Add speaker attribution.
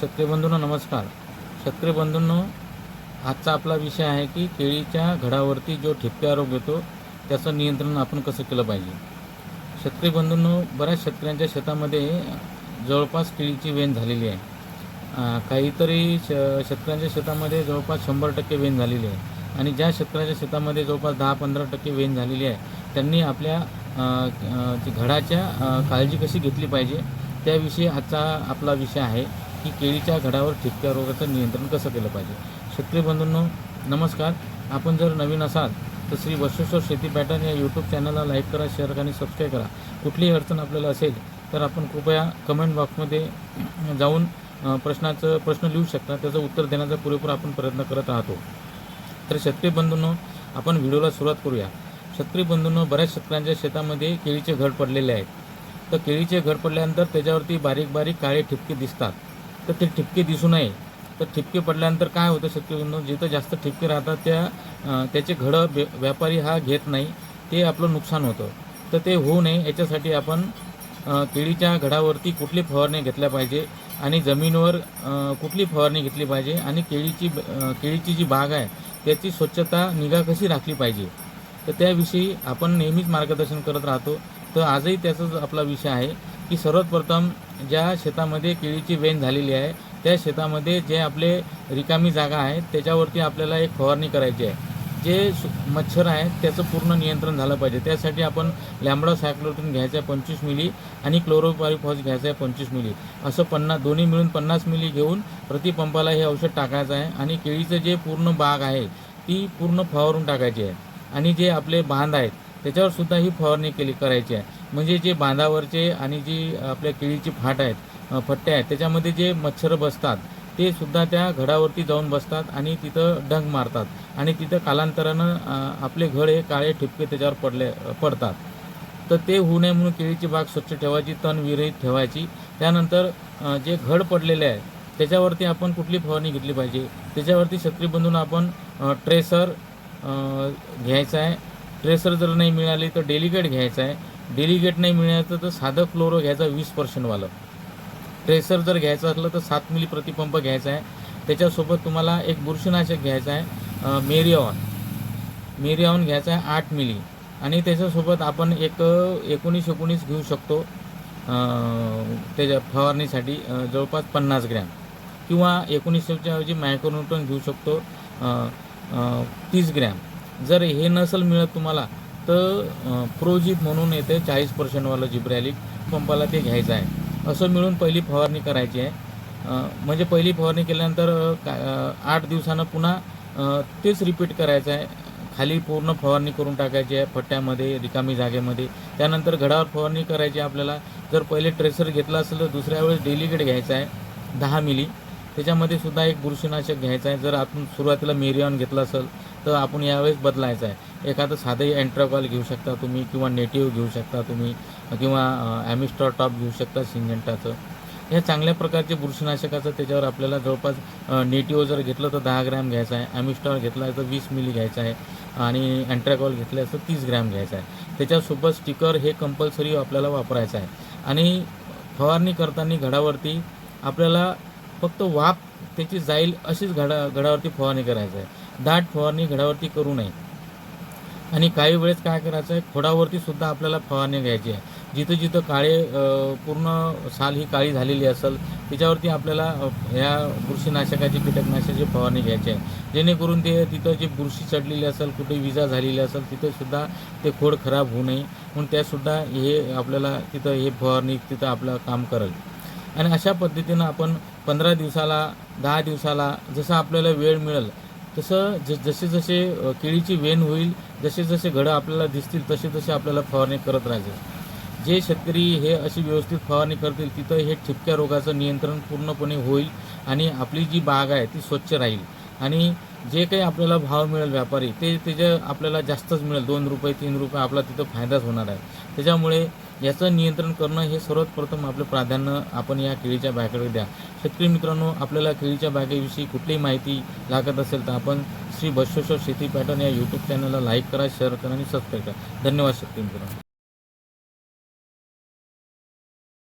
Speaker 1: शेतकरी बंधूंनो नमस्कार. शेतकरी बंधूंनो आजचा आपला विषय आहे की केळीच्या घडावरती जो ठिपक्या रोग येतो त्याचं नियंत्रण आपण कसं केलं पाहिजे? शेतकरी बंधूंनो बऱ्याच शेतकऱ्यांच्या शेतामध्ये जवळपास केळीची वेण झालेली आहे. काहीतरी श शेतकऱ्यांच्या शेतामध्ये जवळपास शंभर टक्के वेण झालेली आहे. आणि ज्या शेतकऱ्यांच्या शेतामध्ये जवळपास दहा पंधरा टक्के वेण झालेली आहे त्यांनी आपल्या घडाच्या काळजी कशी घेतली पाहिजे त्याविषयी आजचा आपला विषय आहे. की केळीच्या घडावर ठिपक्या रोगाचं नियंत्रण कसं केलं पाहिजे? शेतकरी बंधूंनो नमस्कार. आपण जर नवीन असाल तर श्री बसवेश्वर शेती पॅटर्न या यूट्यूब चॅनलला लाईक करा शेअर करा आणि सबस्क्राईब करा. कुठलीही अडचण आपल्याला असेल तर आपण कृपया कमेंट बॉक्समध्ये जाऊन प्रश्नाचं प्रश्न लिहू शकता. त्याचं उत्तर देण्याचा पुरेपूर आपण प्रयत्न करत राहतो. तर शेतकरी बंधूंनो आपण व्हिडिओला सुरुवात करूया. शेतकरी बंधूंनो बऱ्याच शेतकऱ्यांच्या शेतामध्ये केळीचे घड पडलेले आहेत. तर केळीचे घड पडल्यानंतर त्याच्यावरती बारीक बारीक काळे ठिपके दिसतात. तर ते ठिपके दिसू नये. तर ठिपके पडल्यानंतर काय होतं शक्यतो जिथं जास्त ठिपके राहतात त्या त्याचे घडं व्यापारी हा घेत नाही. ते आपलं नुकसान होतं. तर ते होऊ नये. याच्यासाठी आपण केळीच्या घडावरती कुठली फवारणी घेतल्या पाहिजे आणि जमिनीवर कुठली फवारणी घेतली पाहिजे आणि केळीची केळीची जी बाग आहे त्याची स्वच्छता निगा कशी राखली पाहिजे? तर त्याविषयी आपण नेहमीच मार्गदर्शन करत राहतो. तर आजही त्याचाच आपला विषय आहे की सर्वप्रथम ज्या शेतामध्ये केळीची वेण झालेली आहे त्या शेतामध्ये जे आपले रिकामी जागा आहे त्याच्यावरती आपल्याला एक फवारणी करायची आहे. जे मच्छर आहेत त्याचं पूर्ण नियंत्रण झालं पाहिजे. त्यासाठी आपण लॅम्बडा सायक्लोटून घ्यायचं आहे पंचवीस मिली आणि क्लोरोपारिफॉस घ्यायचं आहे पंचवीस मिली. असं पन्नास दोन्ही मिळून पन्नास मिली घेऊन प्रतिपंपाला हे औषध टाकायचं आहे आणि केळीचं जे पूर्ण बाग आहे ती पूर्ण फवारून टाकायची आहे. आणि जे आपले बांध आहेत त्याच्यावर सुद्धा ही फवारणी केली करायची आहे. म्हणजे जे बांधावरचे आणि जी आपल्या केळीची फाट आहेत फट्टे आहेत त्याच्यामध्ये जे मच्छर बसतात ते सुद्धा त्या घडावरती जाऊन बसतात आणि तिथं डंग मारतात. आणि तिथं कालांतरानं आपले घड हे काळे ठिपके त्याच्यावर पडले पडतात. तर ते होऊ नये म्हणून केळीची बाग स्वच्छ ठेवायची तण विरहित ठेवायची. त्यानंतर जे घड पडलेले आहे त्याच्यावरती आपण कुठली फवारणी घेतली पाहिजे? त्याच्यावरती छत्री बंधून आपण ट्रेसर घ्यायचं आहे. ट्रेसर जर नाही मिळाली तर डेलिगेट घ्यायचं आहे. डेलिगेट नाही मिळायचं तर साधं क्लोरो घ्यायचा वीस पर्सेंटवालं. ट्रेसर जर घ्यायचं असलं तर सात मिली प्रतिपंप घ्यायचा आहे. त्याच्यासोबत तुम्हाला एक बुरशीनाशक घ्यायचं आहे अ, मेरिऑन मेरिऑन घ्यायचा आहे आठ मिली आणि त्याच्यासोबत आपण एक एकोणीस एकोणीस घेऊ शकतो त्याच्या फवारणीसाठी जवळपास पन्नास ग्रॅम. किंवा एकोणीसच्या ऐवजी मायक्रोन्यूटन घेऊ शकतो तीस ग्रॅम. जर हे नसेल मिळत तुम्हाला तर अ, म्हणून येते चाळीस पर्सेंटवालं जिब्रॅलिक पंपाला ते घ्यायचं आहे. असं मिळून पहिली फवारणी करायची आहे. म्हणजे पहिली फवारणी केल्यानंतर का आठ दिवसानं पुन्हा तेच रिपीट करायचं आहे. खाली पूर्ण फवारणी करून टाकायची आहे फट्ट्यामध्ये रिकामी जागेमध्ये. त्यानंतर घडावर फवारणी करायची आहे आपल्याला. जर पहिले ट्रेसर घेतला असेल तर दुसऱ्या वेळेस डेलिकेट घ्यायचा आहे दहा मिली. त्याच्यामध्ये सुद्धा एक बुरशीनाशक घ्यायचं आहे. जर आपण सुरुवातीला मेरियॉन घेतलं असेल तर आपण यावेळेस बदलायचं आहे. एखादं साधंही अँट्राकॉल घेऊ शकता तुम्ही किंवा नेटिव्ह घेऊ शकता तुम्ही किंवा ॲमिस्टॉर टॉप घेऊ शकता सिंजेंटाचं या चांगल्या प्रकारचे बुरशीनाशकाचं त्याच्यावर आपल्याला जवळपास नेटिव्ह जर घेतलं तर दहा ग्रॅम घ्यायचा आहे. ॲमिस्टॉर घेतला तर वीस मिली घ्यायचा आहे. आणि अँट्रॅकॉल घेतलं तर तीस ग्रॅम घ्यायचा आहे. त्याच्यासोबत स्टिकर हे कंपल्सरी आपल्याला वापरायचं आहे. आणि फवारणी करताना घडावरती आपल्याला फक्त वाफ त्याची जाईल अशीच घडा घडावरती फवारणी करायचं आहे. दाट फवारणी घडावरती करू नये. आणि काही वेळेस काय करायचं आहे खोडावरती सुद्धा आपल्याला फवारणी घ्यायची आहे. जिथं जिथं काळे पूर्ण साल ही काळी झालेली असेल त्याच्यावरती आपल्याला ह्या बुरशीनाशकाची कीटकनाशकाची फवारणी घ्यायची आहे. जेणेकरून ते तिथं जे बुरशी चढलेली असेल कुठे विजा झालेली असेल तिथंसुद्धा ते खोड खराब होऊ नये. म्हणून त्यासुद्धा हे आपल्याला तिथं हे फवारणी तिथं आपलं काम करेल. आणि अशा पद्धतीनं आपण पंधरा दिवसाला दहा दिवसाला जसं आपल्याला वेळ मिळेल तसं ज जसे जसे केळीची वेण होईल जसे जसे घडं आपल्याला दिसतील तसे तसे आपल्याला फवारणी करत राहायचं. जे शेतकरी हे अशी व्यवस्थित फवारणी करतील तिथं हे ठिपक्या रोगाचं नियंत्रण पूर्णपणे होईल आणि आपली जी बाग आहे ती स्वच्छ राहील. आणि जे काही आपल्याला भाव मिळेल व्यापारी ते त्याच्या आपल्याला जास्तच मिळेल. दोन रुपये तीन रुपये आपला तिथं फायदाच होणार आहे. त्याच्यामुळे याचं नियंत्रण करणं हे सर्वात प्रथम आपलं प्राधान्य आपण या केळीच्या बागेकडे द्या. शेतकरी मित्रांनो आपल्याला केळीच्या बागेविषयी कुठलीही माहिती लागत असेल तर आपण श्री बसवेश्वर शेती पॅटर्न या यूट्यूब चॅनलला लाईक करा शेअर करा आणि सबस्क्राईब करा. धन्यवाद शेतकरी मित्रांनो.